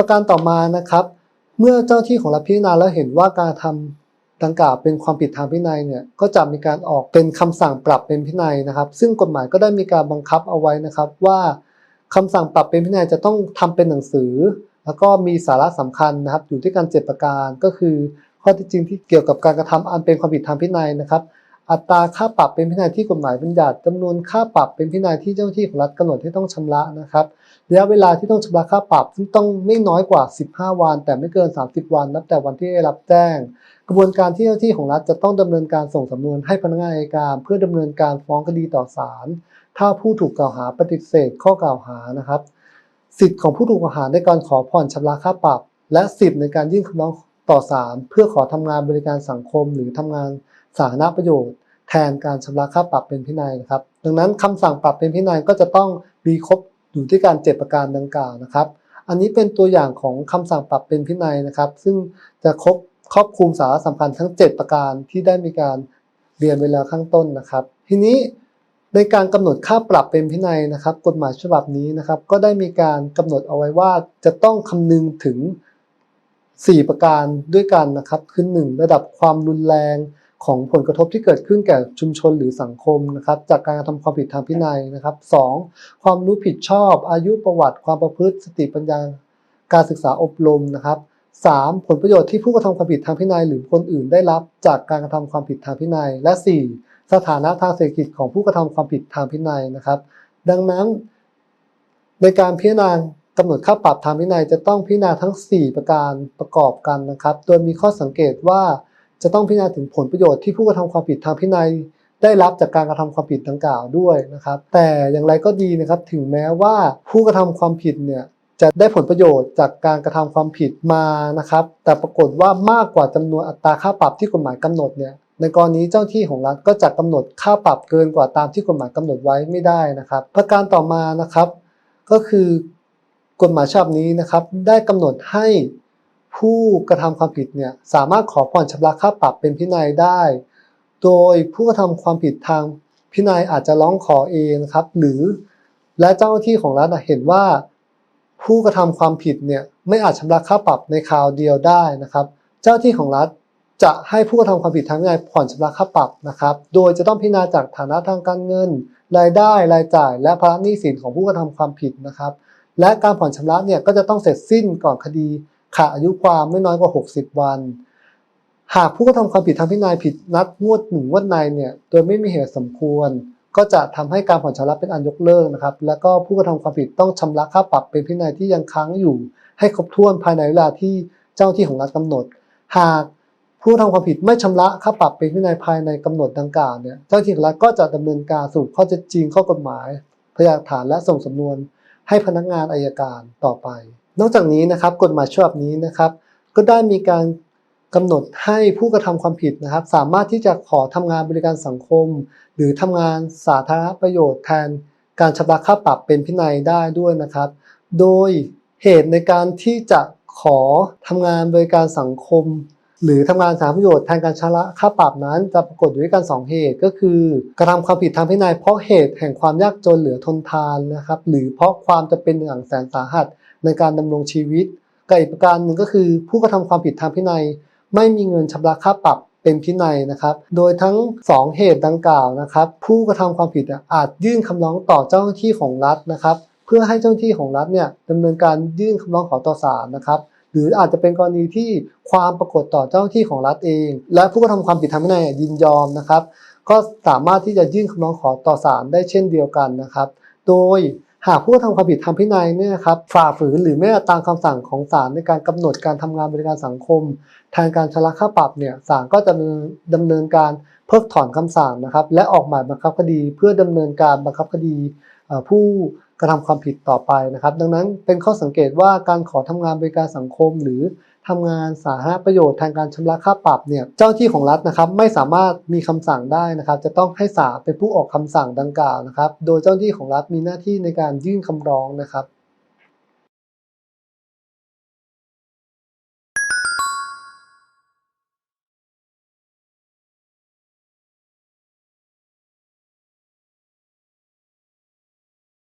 ประการต่อมานะครับ เมื่อเจ้าที่ของรัฐพิจารณาแล้วเห็นว่าการทำดังกล่าวเป็นความผิดทางพินัยเนี่ยก็จะมีการออกเป็นคำสั่งปรับเป็นพินัยนะครับ ซึ่งกฎหมายก็ได้มีการบังคับเอาไว้นะครับ ว่าคำสั่งปรับเป็นพินัยจะต้องทำเป็นหนังสือ แล้วก็มีสาระสำคัญนะครับ อยู่ที่การเจ็ดประการก็คือ ข้อเที่จริงที่เกี่ยวกับการกระทำอันเป็นความผิดทางพินัยนะครับ อัตราค่าปรับเป็นพินัยที่กฎหมายบัญญัติจำนวนค่าปรับเป็นพินัยที่เจ้าหน้าที่ของรัฐกำหนดให้ต้องชำระนะครับระยะเวลาที่ต้องชำระค่าปรับ ซึ่งต้องไม่น้อยกว่า 15 วัน แต่ไม่เกิน 30 วัน นับแต่วันที่ได้รับแจ้ง กระบวนการที่เจ้าหน้าที่ของรัฐจะต้องดำเนินการส่งสำนวนให้พนักงานอัยการ เพื่อดำเนินการฟ้องคดีต่อศาลถ้าผู้ถูกกล่าวหาปฏิเสธข้อกล่าวหานะครับ สิทธิ์ของผู้ถูกกล่าวหาในการขอผ่อนชำระค่าปรับ และสิทธิ์ในการยื่นคำร้องต่อศาลเพื่อขอทำงานบริการสังคม หรือทำงานสาธารณประโยชน์ แทนการชำระค่าปรับเป็นพินัยนะครับ ดังนั้นคำสั่งปรับเป็นพินัยก็จะต้องมีครบอยู่ที่การเจ็ดประการดังกล่าวนะครับ อันนี้เป็นตัวอย่างของคำสั่งปรับเป็นพินัยนะครับ ซึ่งจะครบครอบคลุมสาระสำคัญทั้ง 7 ประการที่ได้มีการเรียนไว้แล้วข้างต้นนะครับ ทีนี้ในการกำหนดค่าปรับเป็นพินัยนะครับ กฎหมายฉบับนี้นะครับ ก็ได้มีการกำหนดเอาไว้ว่าจะต้องคำนึงถึง 4 ประการด้วยกันนะครับ คือ 1 ระดับความรุนแรง ของผลกระทบที่เกิดขึ้นแก่ชุมชนหรือสังคมนะครับ จากการกระทำความผิดทางพินัยนะครับ 2. ความรู้ผิดชอบ อายุประวัติ ความประพฤติ สติปัญญา การศึกษาอบรมนะครับ 3. ผลประโยชน์ที่ผู้กระทำความผิดทางพินัย หรือคนอื่นได้รับ จากการกระทำความผิดทางพินัย และ 4. สถานะทางเศรษฐกิจของผู้กระทำความผิดทางพินัยนะครับ ดังนั้น ในการพิจารณากำหนดค่าปรับทางพินัยจะต้องพิจารณาทั้ง 4 ประการประกอบกันนะครับ โดยมีข้อสังเกตว่า จะต้องพิจารณาถึงผลประโยชน์ที่ผู้กระทำความผิดทางพินัยได้รับจากการกระทำความผิดดังกล่าวด้วยนะครับ แต่อย่างไรก็ดีนะครับถึงแม้ว่าผู้กระทำความผิดเนี่ยจะได้ผลประโยชน์จากการกระทำความผิดมานะครับ แต่ปรากฏว่ามากกว่าจำนวนอัตราค่าปรับที่กฎหมายกำหนดเนี่ยในกรณีเจ้าที่ของรัฐก็จะกำหนดค่าปรับเกินกว่าตามที่กฎหมายกำหนดไว้ไม่ได้นะครับ ประการต่อมานะครับ ก็คือกฎหมายฉบับนี้นะครับ ได้กำหนดให้ ผู้กระทำความผิดเนี่ยสามารถขอผ่อนชำระค่าปรับเป็นพินัยได้ โดยผู้กระทำความผิดทางพินัยอาจจะร้องขอเองครับ หรือและเจ้าหน้าที่ของรัฐเห็นว่า ผู้กระทำความผิดเนี่ยไม่อาจชำระค่าปรับในคราวเดียวได้นะครับ เจ้าหน้าที่ของรัฐจะให้ผู้กระทำความผิดทางวินัยผ่อนชำระค่าปรับนะครับ โดยจะต้องพิจารณาจากฐานะทางการเงิน รายได้รายจ่าย และภาระหนี้สินของผู้กระทำความผิดนะครับ และการผ่อนชำระเนี่ยก็จะต้องเสร็จสิ้นก่อนคดี ขาดอายุความไม่น้อยกว่า 60 วัน หากผู้กระทำความผิดทางพินัยผิดนัดงวดหนึ่งงวดในเนี่ยโดยไม่มีเหตุสมควร ก็จะทำให้การผ่อนชำระเป็นอันยกเลิกนะครับ แล้วก็ผู้กระทำความผิดต้องชำระค่าปรับเป็นพินัยที่ยังค้างอยู่ ให้ครบถ้วนภายในเวลาที่เจ้าที่ของรัฐกำหนด หากผู้ทำความผิดไม่ชำระค่าปรับเป็นพินัยภายในกำหนดดังกล่าวเนี่ยเจ้าที่ของรัฐก็จะดำเนินการสรุปข้อเท็จจริงข้อกฎหมาย พยานฐานและส่งสำนวน ให้พนักงานอายการต่อไป นอกจากนี้นะครับกฎหมายฉบับนี้นะครับ ก็ได้มีการกำหนดให้ผู้กระทำความผิดนะครับ สามารถที่จะขอทำงานบริการสังคม หรือทำงานสาธารณประโยชน์แทนการชำระค่าปรับเป็นพินัยได้ด้วยนะครับ โดยเหตุในการที่จะขอทำงานบริการสังคม หรือทำงานสาธารณประโยชน์แทนการชำระค่าปรับนั้น จะปรากฏอยู่ด้วยกันสองเหตุก็คือ กระทำความผิดทางพินัยเพราะเหตุแห่งความยากจนเหลือทนทานนะครับ หรือเพราะความจะเป็นอย่างแสนสาหัส ในการดำรงชีวิตกับอีกประการหนึ่งก็คือ ผู้กระทำความผิดทางพินัย ไม่มีเงินชำระค่าปรับเป็นพินัยนะครับ โดยทั้ง 2 เหตุดังกล่าวนะครับ ผู้กระทำความผิดอาจยื่นคำร้องต่อเจ้าหน้าที่ของรัฐนะครับ เพื่อให้เจ้าหน้าที่ของรัฐเนี่ยดำเนินการยื่นคำร้องขอต่อศาลนะครับหรืออาจจะเป็นกรณีที่ความปรากฏต่อเจ้าหน้าที่ของรัฐเอง และผู้กระทำความผิดทางพินัยยินยอมนะครับ ก็สามารถที่จะยื่นคำร้องขอต่อศาลได้เช่นเดียวกันนะครับ โดย หากผู้กระทำความผิดทางพินัยเนี่ยครับฝ่าฝืนหรือไม่ตามคำสั่งของศาลในการกำหนดการทำงานบริการสังคม ทางการชำระค่าปรับเนี่ยศาลก็จะดำเนินการเพิกถอนคำสั่งนะครับ และออกหมายบังคับคดี เพื่อดำเนินการบังคับคดีผู้ กระทำความผิดต่อไปนะครับ ดังนั้นเป็นข้อสังเกตว่าการขอทำงานบริการสังคมหรือทำงานสาธารณประโยชน์ทางการชำระค่าปรับเนี่ยเจ้าที่ของรัฐนะครับไม่สามารถมีคำสั่งได้นะครับ จะต้องให้ศาลเป็นผู้ออกคำสั่งดังกล่าวนะครับ โดยเจ้าที่ของรัฐมีหน้าที่ในการยื่นคำร้องนะครับ